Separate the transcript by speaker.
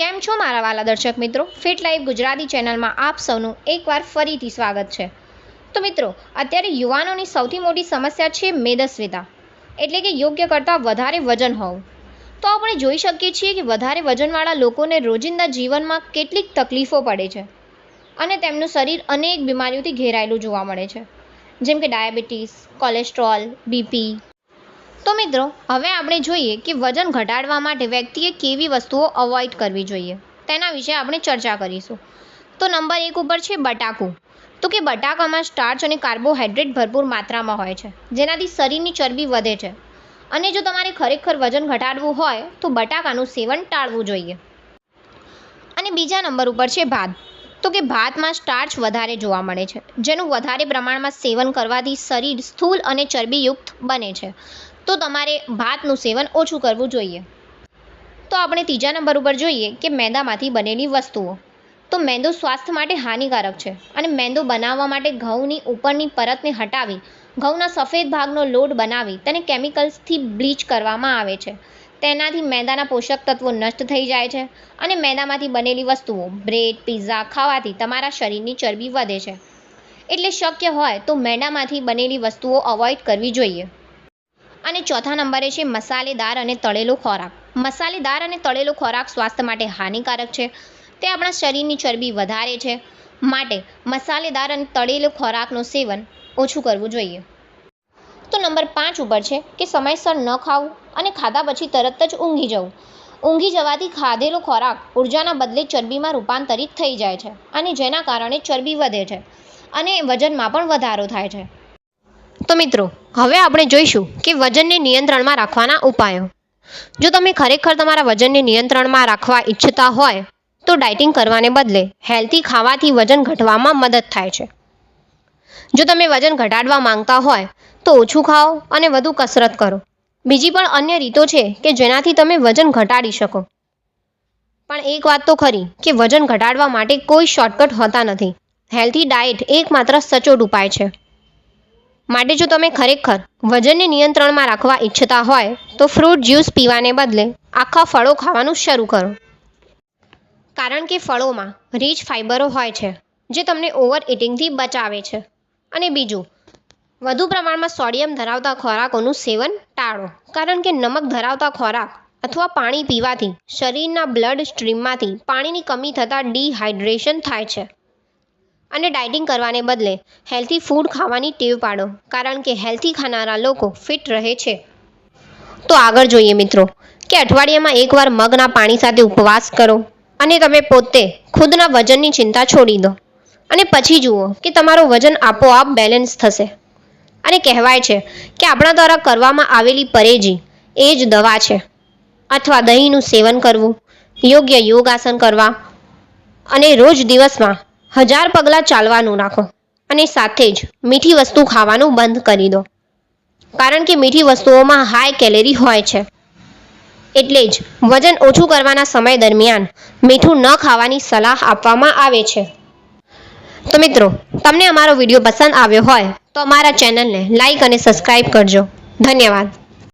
Speaker 1: કેમ છો મારા વાલા દર્શક મિત્રો? ફિટ લાઈફ ગુજરાતી ચેનલમાં આપ સૌનું એકવાર ફરીથી સ્વાગત છે. તો મિત્રો, અત્યારે યુવાનોની સૌથી મોટી સમસ્યા છે મેદસ્વીતા. એટલે કે યોગ્ય કરતાં વધારે વજન હોવું. તો આપણે જોઈ શકીએ છીએ કે વધારે વજનવાળા લોકોને રોજિંદા જીવનમાં કેટલીક તકલીફો પડે છે. અને તેમનું શરીર અનેક બીમારીઓથી ઘેરાયેલું જોવા મળે છે. જેમ કે ડાયાબિટીસ, કોલેસ્ટ્રોલ, બીપી તો મિત્રો, હવે આપણે જોઈએ કે વજન ઘટાડવા માટે વ્યક્તિએ કેવી વસ્તુઓ અવોઇડ કરવી જોઈએ. તેના વિશે આપણે ચર્ચા કરીશું. તો નંબર એક ઉપર છે બટાકું. તો કે બટાકામાં સ્ટાર્ચ અને કાર્બોહાઈડ્રેટ ભરપૂર માત્રામાં હોય છે, જેનાથી શરીરની ચરબી વધે છે. અને જો તમારે ખરેખર વજન ઘટાડવું હોય, તો બટાકાનું સેવન ટાળવું જોઈએ. અને બીજા નંબર ઉપર છે ભાત. તો કે ભાતમાં સ્ટાર્ચ વધારે જોવા મળે છે, જેનું વધારે પ્રમાણમાં સેવન કરવાથી શરીર સ્થૂલ અને ચરબીયુક્ત બને છે. તો તમારે ભાતનું સેવન ઓછું કરવું જોઈએ. તો આપણે ત્રીજા નંબર ઉપર જોઈએ કે મેંદામાંથી બનેલી વસ્તુઓ. તો મેંદો સ્વાસ્થ્ય માટે હાનિકારક છે અને મેંદો બનાવવા માટે ઘઉંની ઉપરની પરતને હટાવી, ઘઉંના સફેદ ભાગનો લોટ બનાવી તેને કેમિકલ્સથી બ્લીચ કરવામાં આવે છે. તેનાથી મેંદાના પોષક તત્વો નષ્ટ થઈ જાય છે અને મેંદામાંથી બનેલી વસ્તુઓ, બ્રેડ, પિઝા ખાવાથી તમારા શરીરની ચરબી વધે છે. એટલે શક્ય હોય તો મેંદામાંથી બનેલી વસ્તુઓ અવોઇડ કરવી જોઈએ. અને ચોથા નંબરે છે મસાલેદાર અને તળેલો ખોરાક. મસાલેદાર અને તળેલો ખોરાક સ્વાસ્થ્ય માટે હાનિકારક છે. તે આપણા શરીરની ચરબી વધારે છે માટે મસાલેદાર અને તળેલો ખોરાકનું સેવન ઓછું કરવું જોઈએ. તો નંબર પાંચ ઉપર છે કે સમયસર ન ખાવું અને ખાધા પછી તરત જ ઊંઘી જવું. ઊંઘી જવાથી ખાધેલો ખોરાક ઉર્જાના બદલે ચરબીમાં રૂપાંતરિત થઈ જાય છે અને જેના કારણે ચરબી વધે છે અને વજનમાં પણ વધારો થાય છે. તો મિત્રો, હવે આપણે જોઈશું કે વજનને નિયંત્રણમાં રાખવાના ઉપાયો. જો તમે ખરેખર તમારા વજનને નિયંત્રણમાં રાખવા ઈચ્છતા હોય, તો ડાયટિંગ કરવાને બદલે હેલ્ધી ખાવાથી વજન ઘટવામાં મદદ થાય છે. જો તમે વજન ઘટાડવા માંગતા હોય, તો ઓછું ખાઓ અને વધુ કસરત કરો. બીજી પણ અન્ય રીતો છે કે જેનાથી તમે વજન ઘટાડી શકો. પણ એક વાત તો ખરી કે વજન ઘટાડવા માટે કોઈ શોર્ટકટ હોતા નથી. હેલ્ધી ડાયટ એકમાત્ર સચોટ ઉપાય છે. માટે જો તમે ખરેખર વજનને નિયંત્રણમાં રાખવા ઈચ્છતા હોય, તો ફ્રૂટ જ્યુસ પીવાને બદલે આખા ફળો ખાવાનું શરૂ કરો. કારણ કે ફળોમાં રીચ ફાઇબરો હોય છે, જે તમને ઓવર ઇટિંગથી બચાવે છે. અને બીજું, વધુ પ્રમાણમાં સોડિયમ ધરાવતા ખોરાકોનું સેવન ટાળો. કારણ કે નમક ધરાવતા ખોરાક અથવા પાણી પીવાથી શરીરના બ્લડ સ્ટ્રીમમાંથી પાણીની કમી થતાં ડિહાઇડ્રેશન થાય છે. અને ડાયટિંગ કરવાને બદલે હેલ્ધી ફૂડ ખાવાની ટેવ પાડો, કારણ કે હેલ્ધી ખાનારા લોકો ફિટ રહે છે. તો આગળ જોઈએ મિત્રો, કે અઠવાડિયામાં એકવાર મગના પાણી સાથે ઉપવાસ કરો અને તમે પોતે ખુદના વજનની ચિંતા છોડી દો. અને પછી જુઓ કે તમારું વજન આપોઆપ બેલેન્સ થશે. અને કહેવાય છે કે આપણા દ્વારા કરવામાં આવેલી પરેજી એ જ દવા છે. અથવા દહીંનું સેવન કરવું, યોગ્ય યોગાસન કરવા અને રોજ દિવસમાં હજાર પગલાં ચાલવાનું રાખો અને સાથે જ મીઠી વસ્તુ ખાવાનું બંધ કરી દો. કારણ કે મીઠી વસ્તુઓમાં હાઈ કેલેરી હોય છે. એટલે જ વજન ઓછું કરવાના સમય દરમિયાન મીઠું ન ખાવાની સલાહ આપવામાં આવે છે. તો મિત્રો, તમને અમારો વીડિયો પસંદ આવ્યો હોય તો અમારા ચેનલને લાઈક અને સબસ્ક્રાઈબ કરજો. ધન્યવાદ.